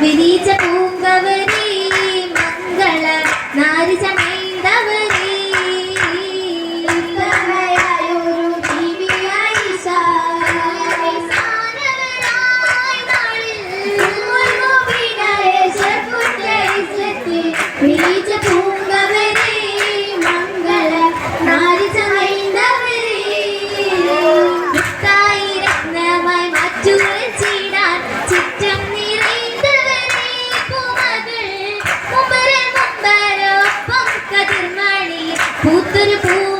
വിനീച്ച പൂങ്കവരി പൂത്തൊരു പൂമകളി